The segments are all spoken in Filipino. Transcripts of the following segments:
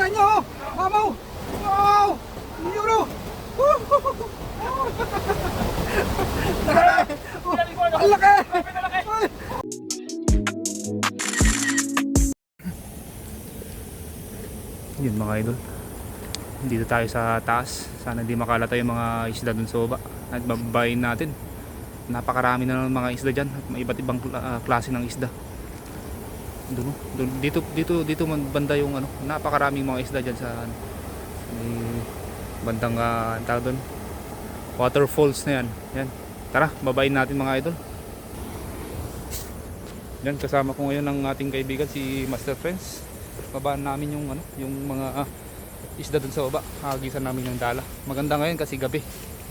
Tingnan nyo, oh. Mamaw. Wow. Oh. Ang laki. Yun mga idol. Dito tayo sa taas. Sana di makalata yung mga isda dun sa baba. At babayin natin. Napakarami na ng mga isda dyan. At may iba't ibang ah, klase ng isda. Doon. Doon, dito, dito, dito banda yung ano. Napakaraming mga isda dyan sa ano, bandang uh, tawag doon. Waterfalls na yan. Yan. Tara, babayin natin mga idol. Yan, kasama ko ngayon ang ating kaibigan si Master Friends babaan namin yung ano, yung mga ah, isda dun sa baba. Hagisan namin ng dala. Maganda ngayon kasi gabi.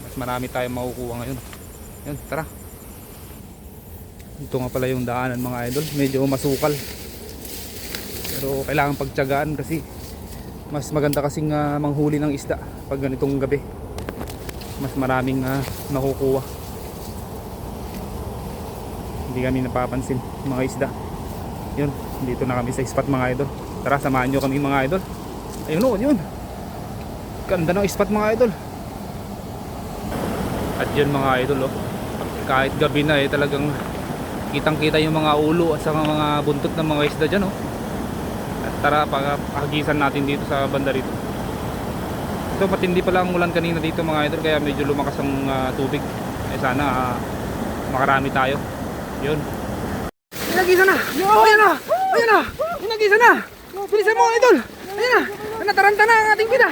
Mas marami tayong makukuha ngayon. Yan, tara. Ito nga pala yung daanan mga idol. Medyo masukal. Pero kailangan pagtiyagaan kasi mas maganda kasing ah, manghuli ng isda pag ganitong gabi. Mas maraming ah, nakukuha. Hindi kami napapansin mga isda. Yun, dito na kami sa spot mga idol. Tara, samahan nyo kami mga idol. Ayun o, yun. Ganda ng spot mga idol. At yun mga idol oh. Kahit gabi na eh talagang kitang kita yung mga ulo at saka mga buntot ng mga isda dyan oh. At tara, paghagisan natin dito sa banda rito. Ito matindi pala ang ulan kanina dito mga idol kaya medyo lumakas ang ah, tubig. Eh sana ah, makarami tayo. Yun. Inagisa na. Ayan na. Ayan na. Inagisa na. Bilisan mo, idol. Ayan na. Nataranta na ang ating pita.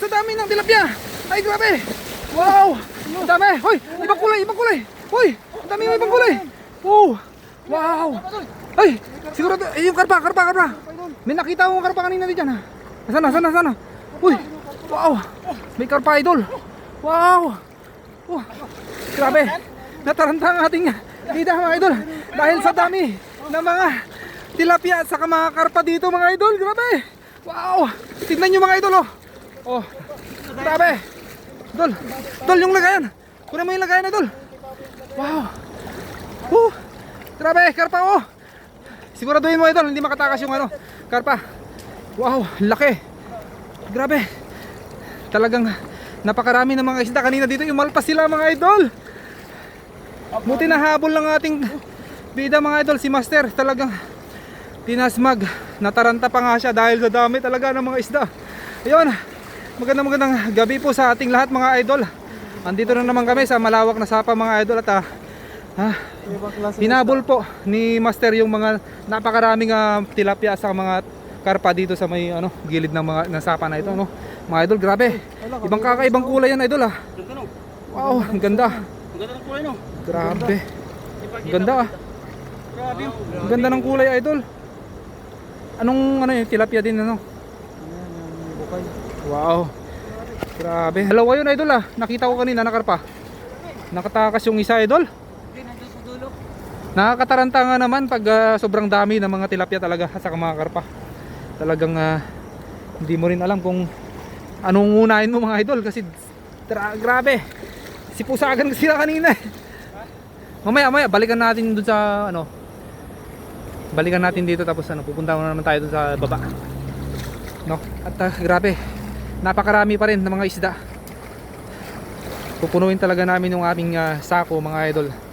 Sa dami ng tilapia. Ay, grabe. Wow. Ang dami. Hoy, ibang kulay, ibang kulay. Hoy, ang dami yung ibang kulay. Wow. Wow. Ay, siguro eh, yung karpa, karpa, karpa. May nakita akong karpa kanina dito na. Sana, sana, sana. Uy. Wow. May karpa, idol. Wow. Oh, grabe. Nataranta ang ating bida mga idol. Dahil sa dami ng mga tilapia at saka mga karpa dito mga idol. Grabe. Wow. Tignan nyo mga idol oh. Oh. Grabe. Idol. Idol yung lagayan. Kunin mo yung lagayan idol. Wow. Uh. Grabe. Karpa oh. Siguraduhin mo idol. Hindi makatakas yung ano. Karpa. Wow. Laki. Grabe. Talagang napakarami ng mga isda kanina dito. Umalpas sila mga idol. Buti na habol ng ating bida mga idol si Master. Talagang tinasmag. Nataranta pa nga siya dahil sa dami talaga ng mga isda. Ayun. Magandang magandang gabi po sa ating lahat mga idol. Andito na naman kami sa malawak na sapa mga idol at ah, ah, hinabol po ni Master yung mga napakaraming ah, tilapia sa mga karpa dito sa may ano gilid ng mga ng sapa na ito no. Mga idol, grabe. Ibang kakaibang kulay yan idol ah. Wow, ang ganda. Ang ganda ng kulay no. Grabe. Ang ganda ah. Grabe. Ang ganda ng kulay idol. Anong ano yung tilapia din ano? Wow. Grabe. Dalawa yun idol ah. Nakita ko kanina nakarpa. Nakatakas yung isa idol. Hindi, nandiyan sa dulo. Nakakataranta nga naman pag ah, sobrang dami ng mga tilapia talaga saka mga karpa. Talagang ah, hindi mo rin alam kung anong unahin mo mga idol kasi tra- grabe. Sipusagan sila kanina. eh. Mamaya, mamaya balikan natin dun sa ano. Balikan natin dito tapos ano, pupunta na naman tayo dun sa baba. No? At ah, grabe. Napakarami pa rin ng mga isda. Pupunuin talaga namin yung aming ah, sako mga idol.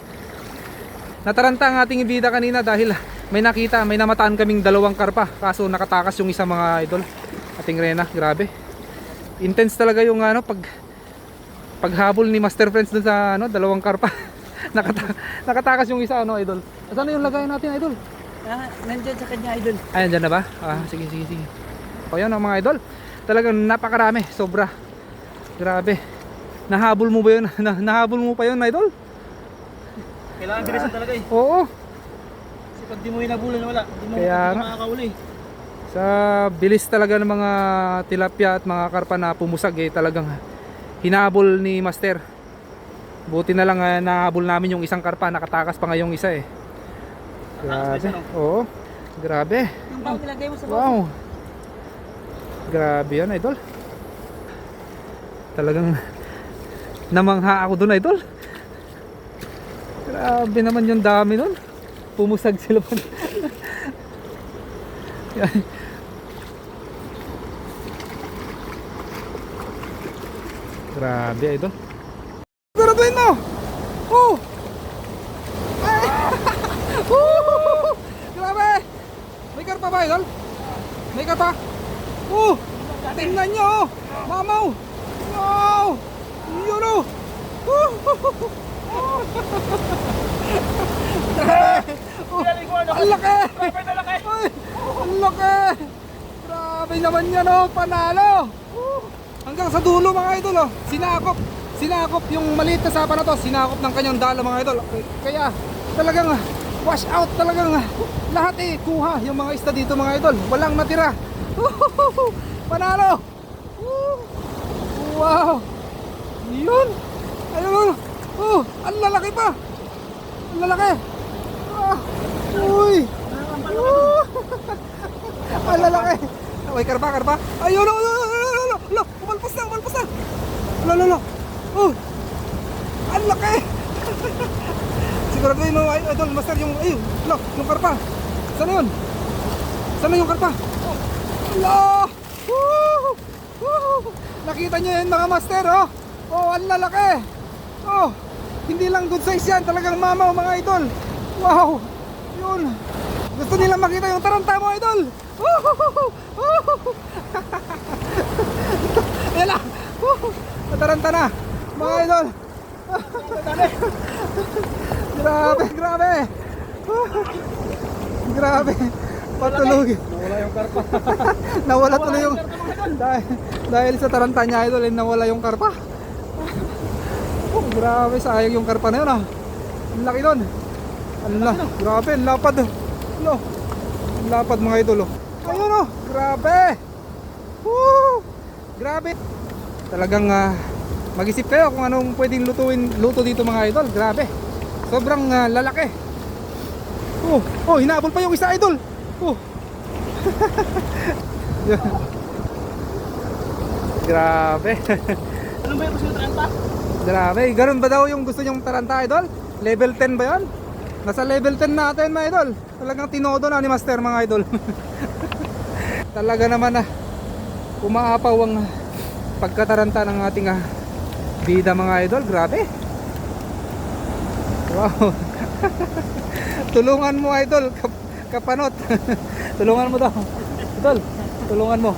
Nataranta ang ating bida kanina dahil may nakita, may namataan kaming dalawang karpa. Kaso nakatakas yung isa mga idol. Ating rena, grabe. Intense talaga yung ano pag paghabol ni Master Friends dun sa ano, dalawang karpa. Nakata nakatakas yung isa ano idol. Saan yung lagayan natin idol? Ah, nandiyan sa kanya idol. Ayan dyan na ba? Ah, sige sige sige. O yan ang mga idol. Talagang napakarami, sobra. Grabe. Nahabol mo ba yun? Na, nahabol mo pa yun idol? Kailangan bilisan talaga eh. Oo. Kasi pag di mo hinabulan wala. Di mo, Kaya nga. ka makakauli. Sa bilis talaga ng mga tilapia at mga karpa na pumusag eh talagang hinabol ni Master. Buti na lang uh, nahabol namin yung isang karpa, nakatakas pa nga yung isa eh. Grabe. Nakatakas pa siya, Oo. Grabe. Yung bang nilagay mo sa bawah. Wow. Grabe yan, idol. Talagang namangha ako doon, idol. Grabe naman yung dami nun. Pumusag sila pa. Grabe ay doon. Mo! Oh! Ay! oh! Grabe! May karpa ba idol? May karpa? Oh! Tingnan nyo! Oh! Mamaw! Wow! Yun oh! Oh! Grabe! Oh, ang laki! Ang laki! Grabe naman yan oh! Panalo! Hanggang sa dulo mga idol oh! Sinakop! Sinakop yung maliit na sapa na to Sinakop ng kanyang dala mga idol Kaya talagang wash out talagang ah, lahat eh kuha yung mga isda dito mga idol Walang natira! Panalo! Wow! Yun! Ayun! Oh! Ang lalaki pa! Ang lalaki! Ah! Uy! Woo! Ang lalaki! Uy, karpa, karpa! Ayun! Ayun! Ayun! Ayun! Ayun! Ayun! Umalpas na! Umalpas na! Lo, lo, lo! Oh! Ang laki! Sigurado mo, ay, idol, master, yung, ayun, lo, yung karpa. Saan yun? Saan yung karpa? Lo! Woo! Nakita nyo yun mga master, oh! Oh, ang lalaki! Oh! Hindi lang good size yan, talagang mamaw mga idol! Wow! Yun! Gusto nila makita yung taranta mo, idol! Ayan na! Woo! Nataranta na! Mga idol! grabe, grabe! Grabe! Patulog! Nawala yung karpa. Nawala tuloy yung... Dahil, dahil sa taranta niya idol, eh, nawala yung karpa. Oh, grabe, sayang yung karpa na yun ah. Ang laki nun. Ang la, grabe, ang lapad. Ano? Ang lapad mga idol oh. Ayun oh, grabe. Woo! Grabe. Talagang ah, mag-isip kayo kung anong pwedeng lutuin luto dito mga idol. Grabe. Sobrang ah, lalaki. Oh, oh, hinabol pa yung isa idol. Oh. Grabe. Ano ba yung gusto pa? Grabe. Ganun ba daw yung gusto nyong taranta, idol? Level 10 ba yan? Nasa level 10 natin, mga idol. Talagang tinodo na ni Master, mga idol. Talaga naman na umaapaw ang pagkataranta ng ating ah, bida, mga idol. Grabe. Wow. tulungan mo, idol. Kap- kapanot. tulungan mo daw. Idol, tulungan mo.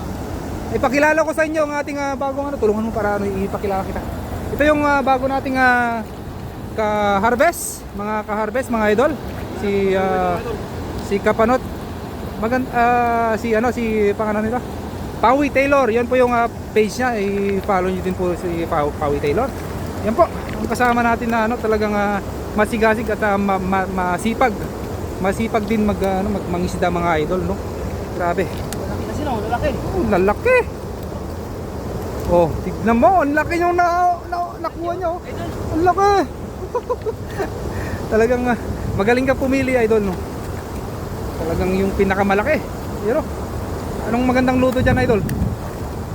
Ipakilala ko sa inyo ang ating ah, bagong ano, tulungan mo para ano, ipakilala kita. Ito yung ah, bago nating ah, ka-harvest, mga ka-harvest, mga idol. Si ah, si Kapanot. Magand ah, si ano si pangalan nito? Pawi Taylor. Yan po yung ah, page niya. I-follow niyo din po si Paw- Pawi Taylor. Yan po. Ang kasama natin na ano talagang ah, masigasig at ah, ma- ma- masipag. Masipag din mag ano mag mangisda mga idol, no. Grabe. Lalaki na sila, lalaki. Oh, lalaki. Oh, tignan mo, ang laki yung na, na, nakuha niya. Oh. Ang laki. Talagang ah, magaling ka pumili, idol, no. Talagang yung pinakamalaki. Pero anong magandang luto diyan, idol?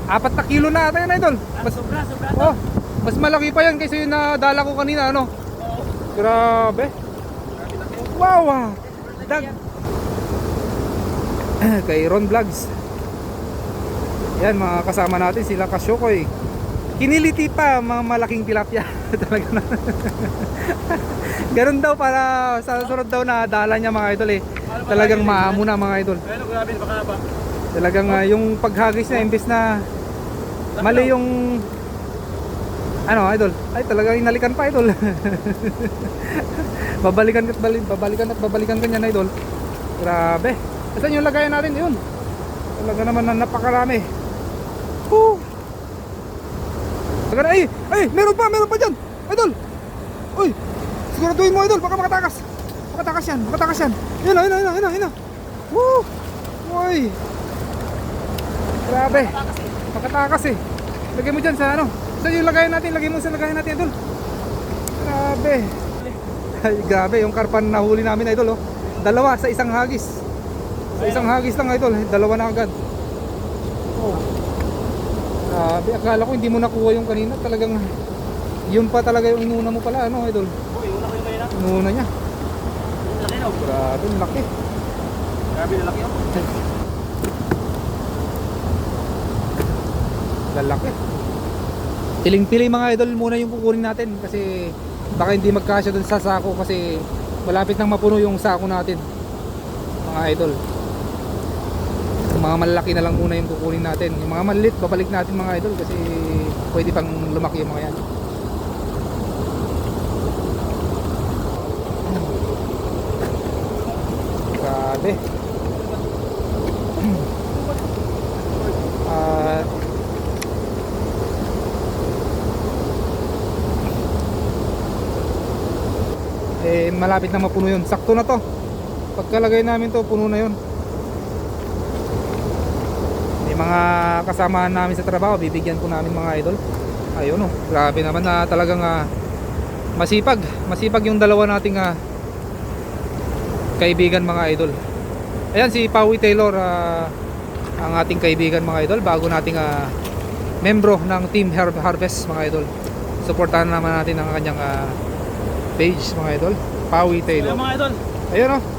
Apat na kilo na ata yan, idol. ah, Mas, sobra, sobra. oh, mas malaki pa yan kaysa yung nadala ko kanina, ano? Grabe. Wow, ah. Dag. Kay Ron Vlogs. Yan mga kasama natin sila Kasyokoy. Kiniliti pa mga malaking tilapia. Talaga na. Ganun daw para sa sunod daw na dala niya mga idol eh. Talagang maamo na mga idol. Ayun, grabe, baka ba? Talagang ah, yung paghagis niya imbes na mali yung ano idol. Ay talagang inalikan pa idol. babalikan at balik, babalikan at babalikan ka niyan idol. Grabe. Saan yung lagayan natin yun? Talaga naman na napakarami. Talaga na, ay, ay, meron pa, meron pa dyan. Idol. Uy, siguraduhin mo idol, baka makatakas. Makatakas yan, makatakas yan. Yun na, yun na, yun na. Woo! Uy! Grabe. Makatakas eh. Lagay mo dyan sa ano. Sa yung lagayan natin, lagay mo sa lagayan natin idol. Grabe. Ay, grabe yung karpan na huli namin idol oh. Dalawa sa isang hagis. Sa isang hagis lang idol, dalawa na agad. Oh. Grabe, akala ko hindi mo nakuha yung kanina. Talagang yun pa talaga yung inuna mo pala ano idol. Uy, una ko yung mahirap. Inuna niya. Laki no? Grabe, laki. Grabe, lalaki oh. Lalaki. Piling-pili mga idol muna yung kukunin natin kasi baka hindi magkasya dun sa sako kasi malapit nang mapuno yung sako natin. Mga idol. Mga malalaki na lang muna yung kukunin natin. Yung mga maliit babalik natin mga idol kasi pwede pang lumaki yung mga yan. Grabe. Eh malapit na mapuno yun sakto na to pagkalagay namin to puno na yun may mga kasamahan namin sa trabaho bibigyan ko namin mga idol. Ayun oh. Grabe naman na talagang ah, masipag. Masipag yung dalawa nating ah, kaibigan mga idol. Ayan si Pawi Taylor ah, ang ating kaibigan mga idol bago nating ah, membro ng Team Har- Harvest mga idol. Supportahan naman natin ang kanyang ah, page mga idol. Pawi Taylor. Mga idol. ayun oh